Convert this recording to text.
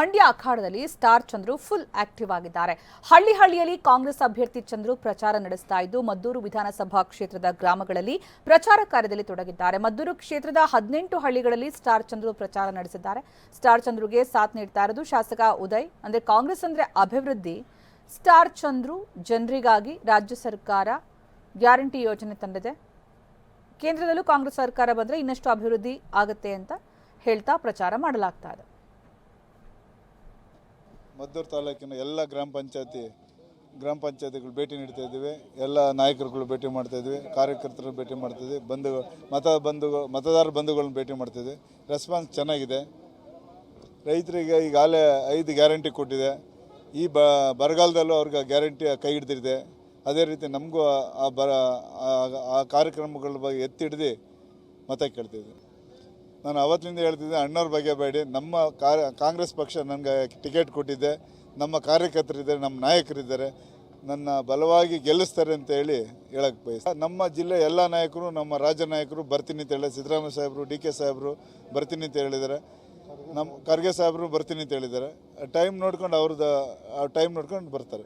ಮಂಡ್ಯ ಅಖಾಡದಲ್ಲಿ star Chandru full active ಆಗಿದ್ದಾರೆ. ಹಳ್ಳಿ ಹಳ್ಳಿಯಲ್ಲಿ ಕಾಂಗ್ರೆಸ್ ಅಭ್ಯರ್ಥಿ ಚಂದ್ರು ಪ್ರಚಾರ ನಡೆಸ್ತಾ ಇದ್ದು, ಮದ್ದೂರು ವಿಧಾನಸಭಾ ಕ್ಷೇತ್ರದ ಗ್ರಾಮಗಳಲ್ಲಿ ಪ್ರಚಾರ ಕಾರ್ಯದಲ್ಲಿ ತೊಡಗಿದ್ದಾರೆ. ಮದ್ದೂರು ಕ್ಷೇತ್ರದ ಹದಿನೆಂಟು ಹಳ್ಳಿಗಳಲ್ಲಿ ಸ್ಟಾರ್ ಚಂದ್ರು ಪ್ರಚಾರ ನಡೆಸಿದ್ದಾರೆ. ಸ್ಟಾರ್ ಚಂದ್ರುಗೆ ಸಾಥ್ ನೀಡ್ತಾ ಇರೋದು ಶಾಸಕ ಉದಯ್. ಅಂದ್ರೆ ಕಾಂಗ್ರೆಸ್ ಅಂದ್ರೆ ಅಭಿವೃದ್ಧಿ. ಸ್ಟಾರ್ ಚಂದ್ರು ಜನರಿಗಾಗಿ ರಾಜ್ಯ ಸರ್ಕಾರ ಗ್ಯಾರಂಟಿ ಯೋಜನೆ ತಂದಿದೆ. ಕೇಂದ್ರದಲ್ಲೂ ಕಾಂಗ್ರೆಸ್ ಸರ್ಕಾರ ಬಂದರೆ ಇನ್ನಷ್ಟು ಅಭಿವೃದ್ಧಿ ಆಗುತ್ತೆ ಅಂತ ಹೇಳ್ತಾ ಪ್ರಚಾರ ಮಾಡಲಾಗ್ತಾ ಇದೆ. ಮದ್ದೂರು ತಾಲೂಕಿನ ಎಲ್ಲ ಗ್ರಾಮ ಪಂಚಾಯತಿ, ಗ್ರಾಮ ಪಂಚಾಯತಿಗಳು ಭೇಟಿ ನೀಡ್ತಾ ಇದ್ದೀವಿ. ಎಲ್ಲ ನಾಯಕರುಗಳು ಭೇಟಿ ಮಾಡ್ತಾ ಇದ್ವಿ ಕಾರ್ಯಕರ್ತರು ಭೇಟಿ ಮಾಡ್ತಾ ಇದ್ವಿ ಬಂಧು, ಮತ ಬಂಧು ಮತದಾರ ಬಂಧುಗಳನ್ನ ಭೇಟಿ ಮಾಡ್ತಿದ್ವಿ ರೆಸ್ಪಾನ್ಸ್ ಚೆನ್ನಾಗಿದೆ. ರೈತರಿಗೆ ಈಗಾಗಲೇ ಐದು ಗ್ಯಾರಂಟಿ ಕೊಟ್ಟಿದೆ. ಈ ಬ, ಬರಗಾಲದಲ್ಲೂ ಅವ್ರಿಗೆ ಗ್ಯಾರಂಟಿ ಕೈ ಹಿಡ್ದಿದೆ. ಅದೇ ರೀತಿ ನಮಗೂ ಆ ಬರ, ಆ- ಕಾರ್ಯಕ್ರಮಗಳ ಬಗ್ಗೆ ಎತ್ತಿ ಹಿಡ್ದು ಮತ ಕೇಳ್ತಿದ್ವಿ ನಾನು ಅವತ್ತಿನಿಂದ ಹೇಳ್ತಿದ್ದೆ, ಅಣ್ಣವ್ರ ಬಗ್ಗೆ ಬೇಡಿ. ನಮ್ಮ ಕಾಂಗ್ರೆಸ್ ಪಕ್ಷ ನನಗೆ ಟಿಕೆಟ್ ಕೊಟ್ಟಿದ್ದೆ ನಮ್ಮ ಕಾರ್ಯಕರ್ತರಿದ್ದಾರೆ, ನಮ್ಮ ನಾಯಕರಿದ್ದಾರೆ. ನನ್ನ ಬಲವಾಗಿ ಗೆಲ್ಲಿಸ್ತಾರೆ ಅಂತ ಹೇಳಿ ಹೇಳಕ್ಕೆ ಬಯಸ ನಮ್ಮ ಜಿಲ್ಲೆ ಎಲ್ಲ ನಾಯಕರು, ನಮ್ಮ ರಾಜ್ಯ ನಾಯಕರು ಬರ್ತೀನಿ ಅಂತ ಹೇಳಿ ಸಿದ್ದರಾಮಯ್ಯ ಸಾಹೇಬರು, ಡಿ ಕೆ ಸಾಹೇಬರು ಬರ್ತೀನಿ ಅಂತ ಹೇಳಿದ್ದಾರೆ. ನಮ್ಮ ಖರ್ಗೆ ಸಾಹೇಬರು ಬರ್ತೀನಿ ಅಂತ ಹೇಳಿದ್ದಾರೆ. ಟೈಮ್ ನೋಡ್ಕೊಂಡು ಅವ್ರದ್ದು ಟೈಮ್ ನೋಡ್ಕೊಂಡು ಬರ್ತಾರೆ.